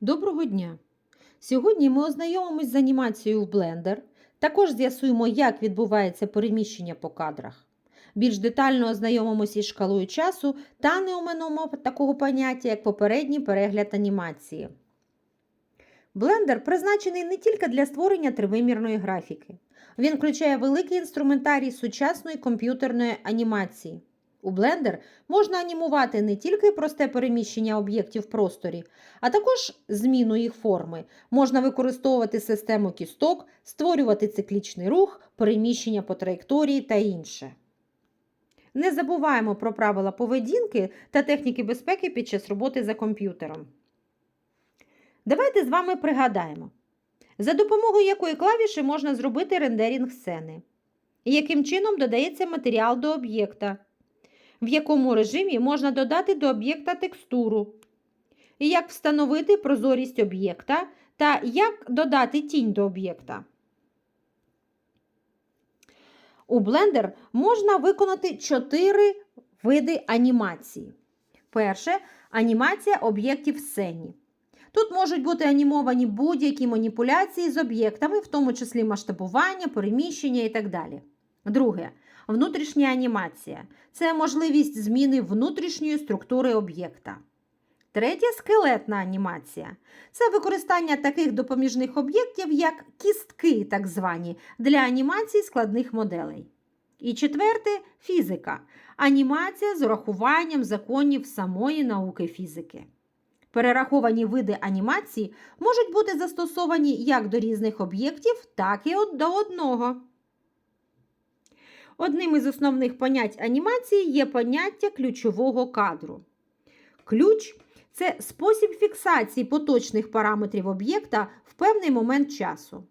Доброго дня! Сьогодні ми ознайомимось з анімацією в Blender. Також з'ясуємо, як відбувається переміщення по кадрах. Більш детально ознайомимося із шкалою часу та не оминемо такого поняття, як попередній перегляд анімації. Blender призначений не тільки для створення тривимірної графіки. Він включає великий інструментарій сучасної комп'ютерної анімації. У Blender можна анімувати не тільки просте переміщення об'єктів в просторі, а також зміну їх форми. Можна використовувати систему кісток, створювати циклічний рух, переміщення по траєкторії та інше. Не забуваємо про правила поведінки та техніки безпеки під час роботи за комп'ютером. Давайте з вами пригадаємо, за допомогою якої клавіші можна зробити рендерінг сцени, яким чином додається матеріал до об'єкта, в якому режимі можна додати до об'єкта текстуру, як встановити прозорість об'єкта та як додати тінь до об'єкта. У Blender можна виконати чотири види анімації. Перше анімація об'єктів в сцені. Тут можуть бути анімовані будь-які маніпуляції з об'єктами, в тому числі масштабування, переміщення і так далі. Друге внутрішня анімація це можливість зміни внутрішньої структури об'єкта. Третє скелетна анімація це використання таких допоміжних об'єктів, як кістки, так звані, для анімації складних моделей. І четверте фізика анімація з урахуванням законів самої науки фізики. Перераховані види анімації можуть бути застосовані як до різних об'єктів, так і до одного. Одним із основних понять анімації є поняття ключового кадру. Ключ це спосіб фіксації поточних параметрів об'єкта в певний момент часу.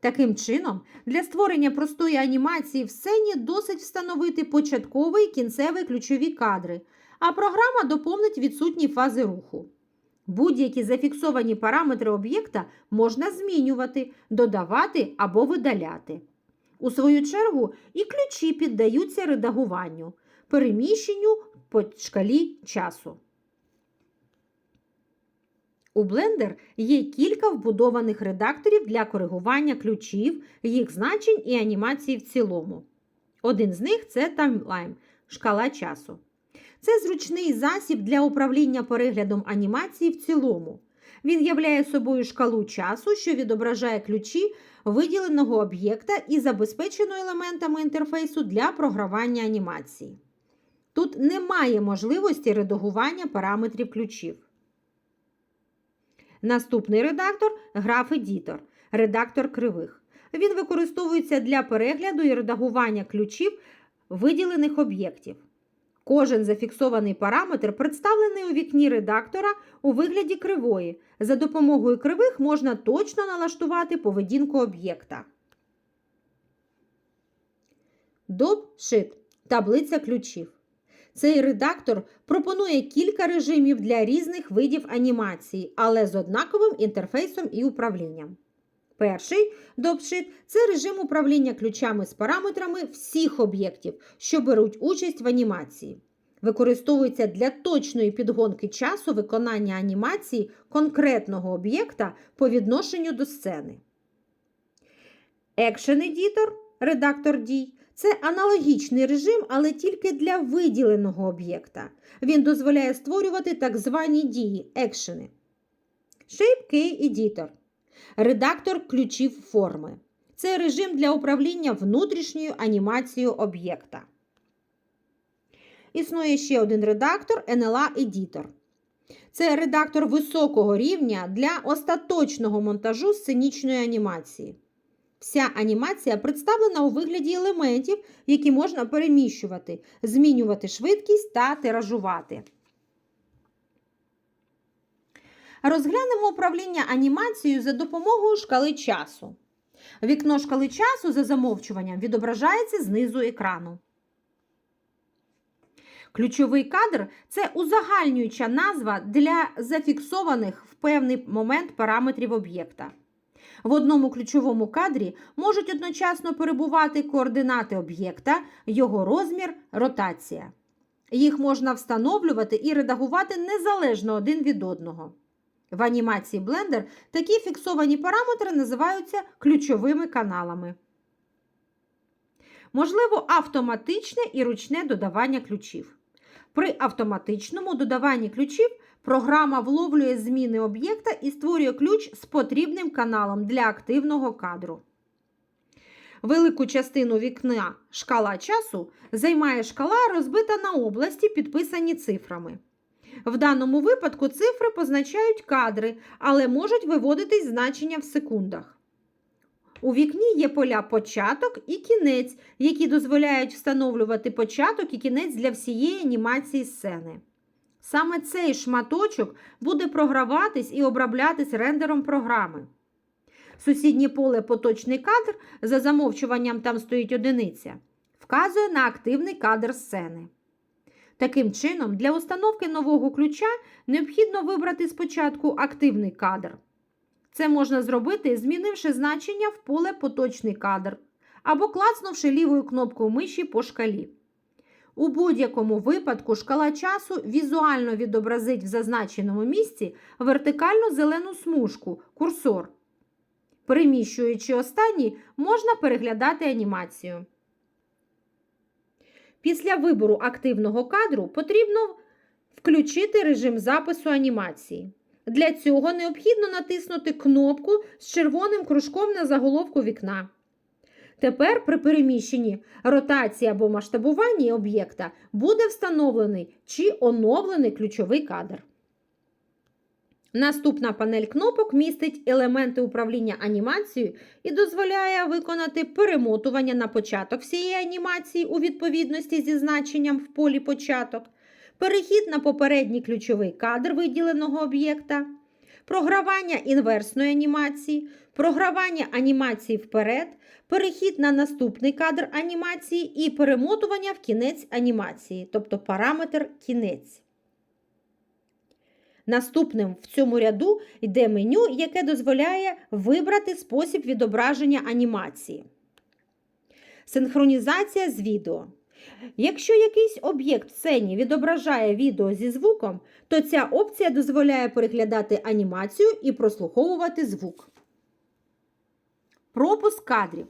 Таким чином, для створення простої анімації в сцені досить встановити початковий кінцевий ключові кадри, а програма доповнить відсутні фази руху. Будь-які зафіксовані параметри об'єкта можна змінювати, додавати або видаляти. У свою чергу, і ключі піддаються редагуванню, переміщенню по шкалі часу. У Blender є кілька вбудованих редакторів для коригування ключів, їх значень і анімації в цілому. Один з них це таймлайн шкала часу. Це зручний засіб для управління переглядом анімації в цілому. Він являє собою шкалу часу, що відображає ключі виділеного об'єкта і забезпечено елементами інтерфейсу для програвання анімації. Тут немає можливості редагування параметрів ключів. Наступний редактор граф-едітор, редактор кривих. Він використовується для перегляду і редагування ключів виділених об'єктів. Кожен зафіксований параметр представлений у вікні редактора у вигляді кривої. За допомогою кривих можна точно налаштувати поведінку об'єкта. Доп-шит таблиця ключів. Цей редактор пропонує кілька режимів для різних видів анімації, але з однаковим інтерфейсом і управлінням. Перший допшит це режим управління ключами з параметрами всіх об'єктів, що беруть участь в анімації. Використовується для точної підгонки часу виконання анімації конкретного об'єкта по відношенню до сцени. Editor редактор дій це аналогічний режим, але тільки для виділеного об'єкта. Він дозволяє створювати так звані дії екшени. Shape Key Editor редактор ключів форми. Це режим для управління внутрішньою анімацією об'єкта. Існує ще один редактор NLA Editor. Це редактор високого рівня для остаточного монтажу сценічної анімації. Вся анімація представлена у вигляді елементів, які можна переміщувати, змінювати швидкість та тиражувати. Розглянемо управління анімацією за допомогою шкали часу. Вікно шкали часу за замовчуванням відображається знизу екрану. Ключовий кадр це узагальнююча назва для зафіксованих в певний момент параметрів об'єкта. В одному ключовому кадрі можуть одночасно перебувати координати об'єкта, його розмір, ротація. Їх можна встановлювати і редагувати незалежно один від одного. В анімації Blender такі фіксовані параметри називаються ключовими каналами. Можливо, автоматичне і ручне додавання ключів. При автоматичному додаванні ключів програма вловлює зміни об'єкта і створює ключ з потрібним каналом для активного кадру. Велику частину вікна шкала часу займає шкала, розбита на області, підписані цифрами. В даному випадку цифри позначають кадри, але можуть виводитись значення в секундах. У вікні є поля початок і кінець, які дозволяють встановлювати початок і кінець для всієї анімації сцени. Саме цей шматочок буде програватись і оброблятись рендером програми. Сусіднє поле поточний кадр, за замовчуванням там стоїть одиниця, вказує на активний кадр сцени. Таким чином, для установки нового ключа необхідно вибрати спочатку активний кадр. Це можна зробити, змінивши значення в поле поточний кадр або клацнувши лівою кнопкою миші по шкалі. У будь-якому випадку шкала часу візуально відобразить в зазначеному місці вертикальну зелену смужку курсор. Переміщуючи останній, можна переглядати анімацію. Після вибору активного кадру потрібно включити режим запису анімації. Для цього необхідно натиснути кнопку з червоним кружком на заголовку вікна. Тепер при переміщенні, ротації або масштабуванні об'єкта буде встановлений чи оновлений ключовий кадр. Наступна панель кнопок містить елементи управління анімацією і дозволяє виконати перемотування на початок всієї анімації у відповідності зі значенням в полі початок, перехід на попередній ключовий кадр виділеного об'єкта, програвання інверсної анімації, програвання анімації вперед, перехід на наступний кадр анімації і перемотування в кінець анімації, тобто параметр кінець. Наступним в цьому ряду йде меню, яке дозволяє вибрати спосіб відображення анімації. Синхронізація з відео. Якщо якийсь об'єкт в сцені відображає відео зі звуком, то ця опція дозволяє переглядати анімацію і прослуховувати звук. Пропуск кадрів.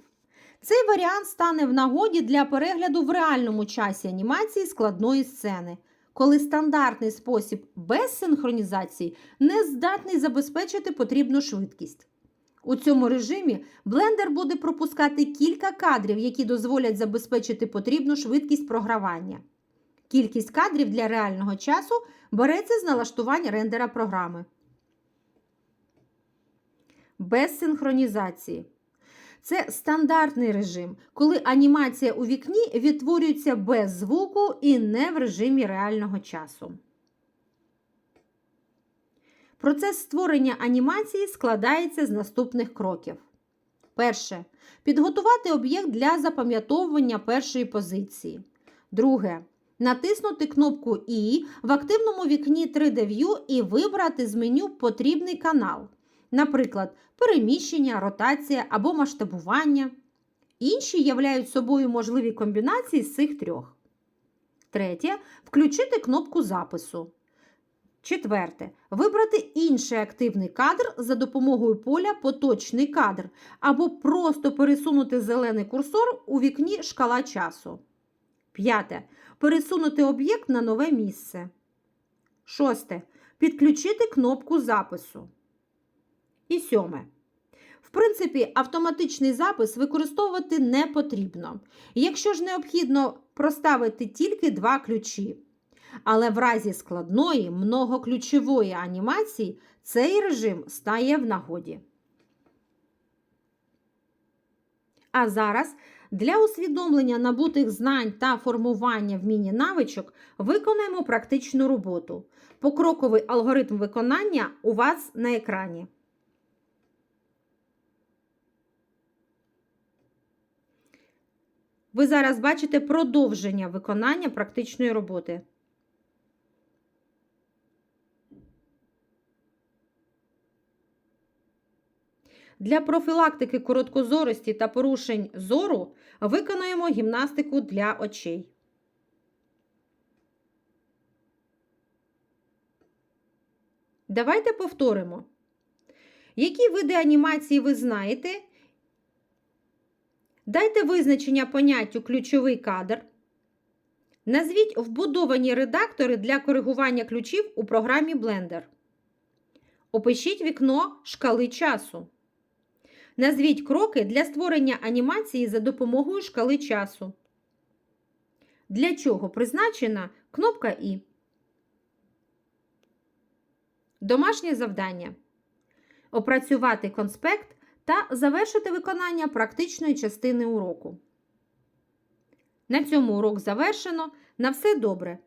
Цей варіант стане в нагоді для перегляду в реальному часі анімації складної сцени коли стандартний спосіб без синхронізації не здатний забезпечити потрібну швидкість. У цьому режимі блендер буде пропускати кілька кадрів, які дозволять забезпечити потрібну швидкість програвання. Кількість кадрів для реального часу береться з налаштувань рендера програми. Без синхронізації. Це стандартний режим, коли анімація у вікні відтворюється без звуку і не в режимі реального часу. Процес створення анімації складається з наступних кроків. Перше. Підготувати об'єкт для запам'ятовування першої позиції. Друге. Натиснути кнопку І в активному вікні 3D View і вибрати з меню потрібний канал наприклад, переміщення, ротація або масштабування. Інші являють собою можливі комбінації з цих трьох. Третє включити кнопку запису. Четверте. Вибрати інший активний кадр за допомогою поля Поточний кадр або просто пересунути зелений курсор у вікні шкала часу. П'яте. Пересунути об'єкт на нове місце. Шосте. Підключити кнопку запису. І сьоме. В принципі, автоматичний запис використовувати не потрібно, якщо ж необхідно проставити тільки два ключі. Але в разі складної многоключової анімації цей режим стає в нагоді. А зараз для усвідомлення набутих знань та формування вміння навичок виконаємо практичну роботу. Покроковий алгоритм виконання у вас на екрані. Ви зараз бачите продовження виконання практичної роботи. Для профілактики короткозорості та порушень зору виконуємо гімнастику для очей. Давайте повторимо. Які види анімації ви знаєте? Дайте визначення поняттю ключовий кадр. Назвіть вбудовані редактори для коригування ключів у програмі Blender. Опишіть вікно шкали часу. Назвіть кроки для створення анімації за допомогою шкали часу. Для чого призначена кнопка І. Домашнє завдання. Опрацювати конспект та завершити виконання практичної частини уроку. На цьому урок завершено. На все добре!